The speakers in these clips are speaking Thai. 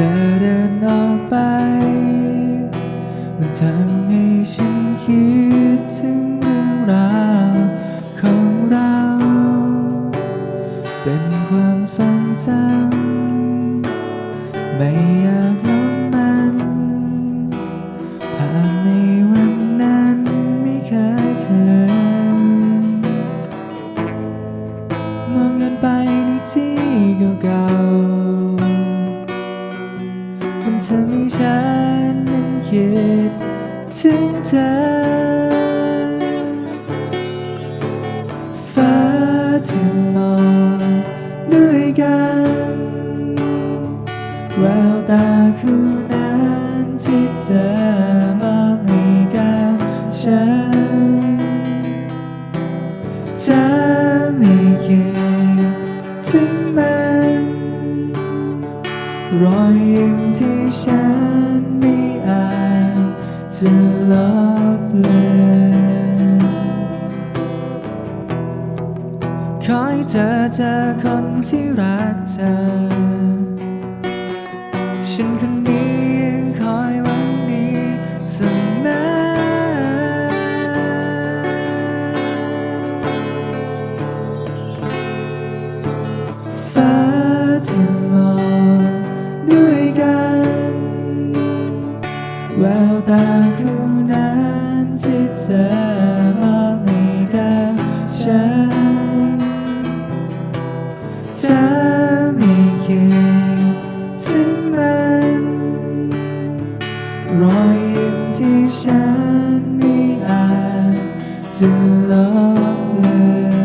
ธอเดินออกไป มันทำให้ฉันคิดถึงเรื่องราวของเรา เป็นความทรงจำไม่อยากลบมันภาพในวันนั้นไม่เคยเธอมองย้อนไปในที่เก่า ทำให้ฉันนั้นคิดถึงเธอ ฟ้าที่มองด้วยกันแววตาคู่นั้นที่เธอมอบให้กับฉันจะไม่คิดถึงมันรอยยิ้ม ฉันไม่อาจจะลบเลือนขอให้เธอเจอคนที่รักเธอ ฉันคนนี้ยังคอยหวังดีเสมอฟ้าที่ม ตาคู่นั้นที่เธอมอบให้กับฉันจะไม่คิดถึงมันรอยยิ้มที่ฉันไม่อาจจะลบเลือน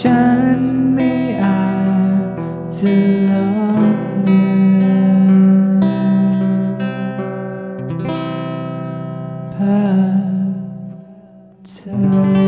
ฉันไม่อาจจะลบเลือนภาพเธอ